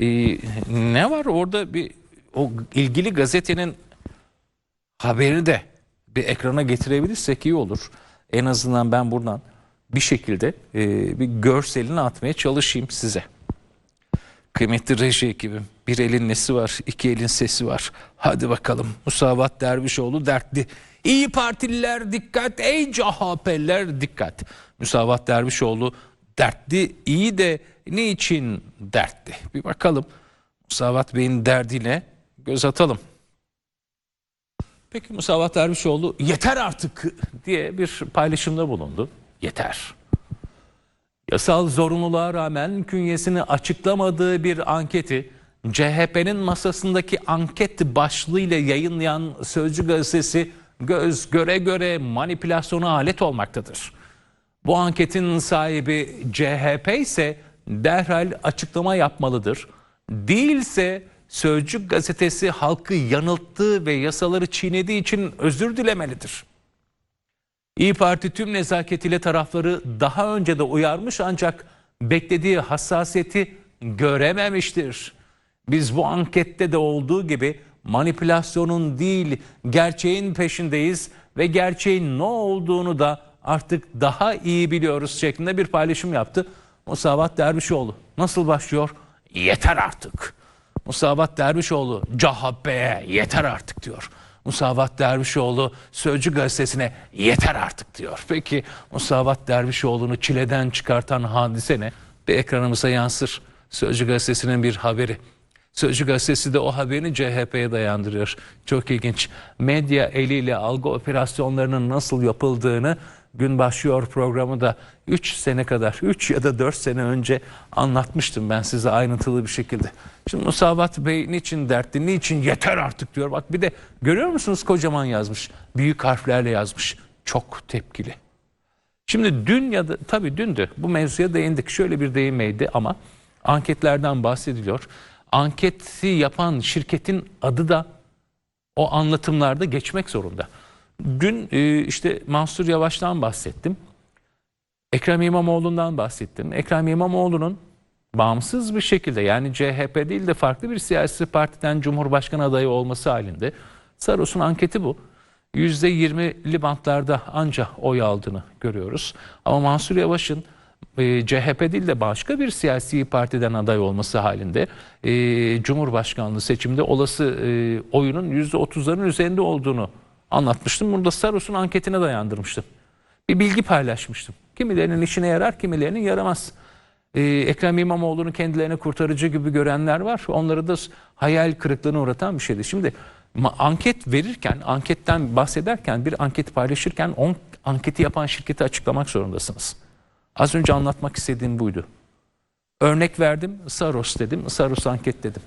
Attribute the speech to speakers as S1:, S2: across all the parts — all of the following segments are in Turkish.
S1: Ee, ne var orada bir o ilgili gazetenin haberini de bir ekrana getirebilirsek iyi olur. En azından ben buradan bir şekilde e, bir görselini atmaya çalışayım size. Kıymetli reji ekibim. Bir elin nesi var, iki elin sesi var. Hadi bakalım. Musavat Dervişoğlu dertli. İyi Partililer dikkat, ey CHP'liler dikkat. Musavat Dervişoğlu dertli, iyi de niçin dertli? Bir bakalım. Musavat Bey'in derdine göz atalım. Peki Musavat Dervişoğlu yeter artık diye bir paylaşımda bulundu. Yeter. Yasal zorunluluğa rağmen künyesini açıklamadığı bir anketi CHP'nin masasındaki anket başlığıyla yayınlayan Sözcü gazetesi göz göre göre manipülasyona alet olmaktadır. Bu anketin sahibi CHP ise derhal açıklama yapmalıdır. Değilse Sözcü gazetesi halkı yanılttığı ve yasaları çiğnediği için özür dilemelidir. İyi Parti tüm nezaketiyle tarafları daha önce de uyarmış ancak beklediği hassasiyeti görememiştir. Biz bu ankette de olduğu gibi manipülasyonun değil gerçeğin peşindeyiz ve gerçeğin ne olduğunu da artık daha iyi biliyoruz şeklinde bir paylaşım yaptı. Musavat Dervişoğlu nasıl başlıyor? Yeter artık. Musavat Dervişoğlu CHP'ye yeter artık diyor. Musavat Dervişoğlu Sözcü gazetesine yeter artık diyor. Peki Musavat Dervişoğlu'nu çileden çıkartan hadise ne? Bir ekranımıza yansır. Sözcü gazetesinin bir haberi. Sözcü gazetesi de o haberini CHP'ye dayandırıyor. Çok ilginç. Medya eliyle algı operasyonlarının nasıl yapıldığını Gün Başlıyor programı da 3 sene kadar, 3 ya da 4 sene önce anlatmıştım ben size ayrıntılı bir şekilde. Şimdi Musavat Bey niçin dertli, niçin yeter artık diyor. Bak bir de görüyor musunuz kocaman yazmış, büyük harflerle yazmış. Çok tepkili. Şimdi dün ya da tabii dündü bu mevzuya değindik. Şöyle bir değinmeydi ama anketlerden bahsediliyor. Anketi yapan şirketin adı da o anlatımlarda geçmek zorunda. Dün e, işte Mansur Yavaş'tan bahsettim. Ekrem İmamoğlu'ndan bahsettim. Ekrem İmamoğlu'nun bağımsız bir şekilde yani CHP değil de farklı bir siyasi partiden Cumhurbaşkanı adayı olması halinde Saros'un anketi bu. %20'li bantlarda anca oy aldığını görüyoruz. Ama Mansur Yavaş'ın e, CHP değil de başka bir siyasi partiden aday olması halinde e, Cumhurbaşkanlığı seçimde olası oyunun %30'ların üzerinde olduğunu anlatmıştım. Bunu da Saros'un anketine dayandırmıştım. Bir bilgi paylaşmıştım. Kimilerinin işine yarar, kimilerinin yaramaz. Ee, Ekrem İmamoğlu'nu kendilerini kurtarıcı gibi görenler var. Onları da hayal kırıklığına uğratan bir şeydi. Şimdi anket verirken, anketten bahsederken, bir anket paylaşırken on anketi yapan şirketi açıklamak zorundasınız. Az önce anlatmak istediğim buydu. Örnek verdim, Saros dedim, Saros anket dedim.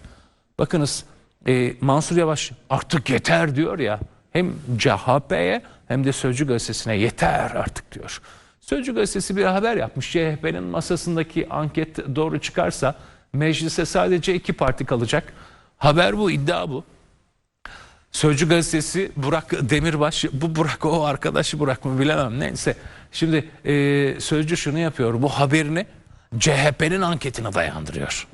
S1: Bakınız e, Mansur Yavaş artık yeter diyor ya. Hem CHP'ye hem de Sözcü Gazetesi'ne yeter artık diyor. Sözcü Gazetesi bir haber yapmış. CHP'nin masasındaki anket doğru çıkarsa meclise sadece iki parti kalacak. Haber bu, iddia bu. Sözcü gazetesi Burak Demirbaş, bu Burak o arkadaşı Burak mı bilemem neyse. Şimdi e, Sözcü şunu yapıyor, bu haberini CHP'nin anketine dayandırıyor.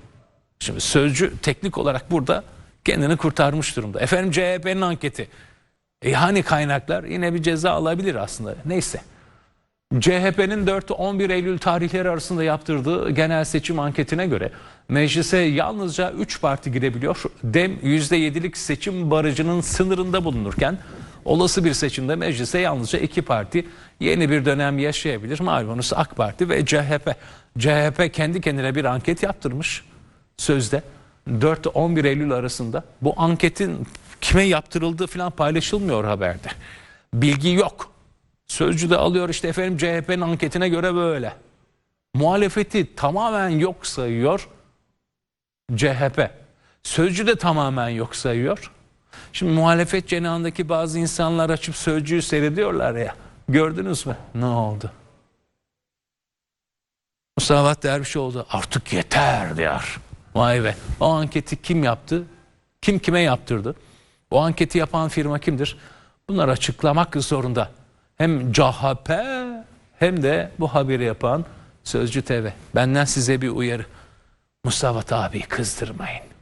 S1: Şimdi Sözcü teknik olarak burada kendini kurtarmış durumda. Efendim CHP'nin anketi. E hani kaynaklar yine bir ceza alabilir aslında. Neyse. CHP'nin 4-11 Eylül tarihleri arasında yaptırdığı genel seçim anketine göre meclise yalnızca 3 parti girebiliyor. DEM %7'lik seçim barajının sınırında bulunurken olası bir seçimde meclise yalnızca 2 parti yeni bir dönem yaşayabilir. Malumunuz AK Parti ve CHP. CHP kendi kendine bir anket yaptırmış sözde 4-11 Eylül arasında. Bu anketin kime yaptırıldığı falan paylaşılmıyor haberde. Bilgi yok. Sözcü de alıyor işte efendim CHP'nin anketine göre böyle. Muhalefeti tamamen yok sayıyor CHP. Sözcü de tamamen yok sayıyor. Şimdi muhalefet cenahındaki bazı insanlar açıp sözcüyü seyrediyorlar ya. Gördünüz mü? Ne oldu? Musavat Dervişoğlu artık yeter diyor. Vay be. O anketi kim yaptı? Kim kime yaptırdı? O anketi yapan firma kimdir? Bunları açıklamak zorunda. Hem CHP hem de bu haberi yapan Sözcü TV. Benden size bir uyarı. Mustafa abi kızdırmayın.